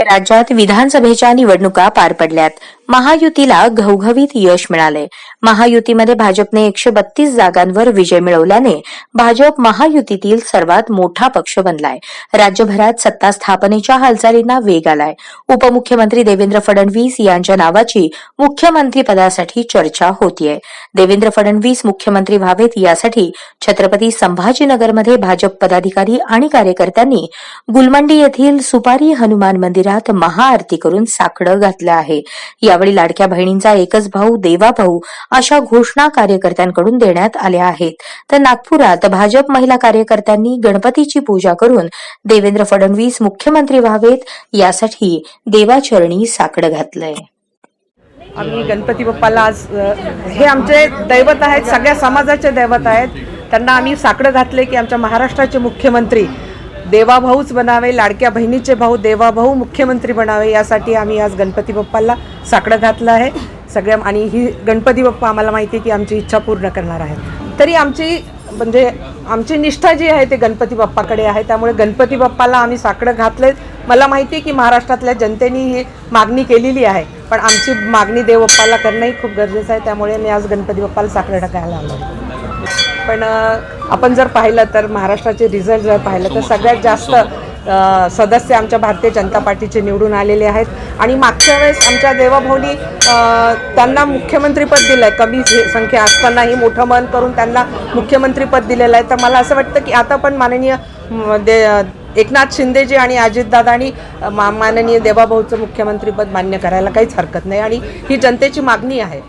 राज्यात विधानसभेच्या निवडणुका पार पडल्यात. महायुतीला घवघवीत यश मिळाले. महायुतीमध्ये भाजपने एकशे बत्तीस जागांवर विजय मिळवल्याने भाजप महायुतीतील सर्वात मोठा पक्ष बनलाय. राज्यभरात सत्ता स्थापनेच्या हालचालींना वेग आलाय. उपमुख्यमंत्री देवेंद्र फडणवीस यांच्या नावाची मुख्यमंत्रीपदासाठी चर्चा होतीये. देवेंद्र फडणवीस मुख्यमंत्री व्हावेत यासाठी छत्रपती संभाजीनगरमध्ये भाजप पदाधिकारी आणि कार्यकर्त्यांनी गुलमंडी येथील सुपारी हनुमान मंदिरात महाआरती करून साकडं घातलं आहे. यावेळी लाडक्या बहिणींचा एकच भाऊ देवा भाऊ अशा घोषणा कार्यकर्त्यांकडून देण्यात आल्या आहेत. तर नागपुरात भाजप महिला कार्यकर्त्यांनी गणपतीची पूजा करून देवेंद्र फडणवीस मुख्यमंत्री व्हावेत यासाठी देवाचरणी साकडं घातलंय. आम्ही गणपती बाप्पाला आज हे आमचे दैवत आहेत सगळ्या समाजाचे दैवत आहेत. त्यांना आम्ही साकडं घातले की आमच्या महाराष्ट्राचे मुख्यमंत्री देवाभाऊच बनावे लाडक्या बहिणीचे भाऊ देवाभाऊ मुख्यमंत्री बनावे यासाठी आम्ही आज गणपती बाप्पाला साकडं घातलं आहे. सगळ्या आणि ही गणपती बाप्पा आम्हाला माहिती आहे की आमची इच्छा पूर्ण करणार आहेत. तरी आमची म्हणजे आमची निष्ठा जी आहे ते गणपती बाप्पाकडे आहे. त्यामुळे गणपती बाप्पाला आम्ही साकडं घातलं मला माहिती आहे की महाराष्ट्रातल्या जनतेने ही मागणी केलेली आहे. पण आमची मागणी देवबप्पाला करणंही खूप गरजेचं आहे. त्यामुळे मी आज गणपती बाप्पाला साकडं टाकायला आलो पण आपण जर पाहिलं तर महाराष्ट्राचे रिझल्ट जर पाहिलं तर सगळ्यात जास्त सदस्य आमच्या भारतीय जनता पार्टीचे निवडून आलेले आहेत. आणि मागच्या वेळेस आमच्या देवाभाऊनी त्यांना मुख्यमंत्रीपद दिलं आहे कमी संख्या असतानाही मोठं मन करून त्यांना मुख्यमंत्रीपद दिलेलं आहे. तर मला असं वाटतं की आता पण माननीय दे एकनाथ शिंदेजी आणि अजितदादांनी मा माननीय देवाभाऊचं मुख्यमंत्रीपद मान्य करायला काहीच हरकत नाही. आणि ही जनतेची मागणी आहे.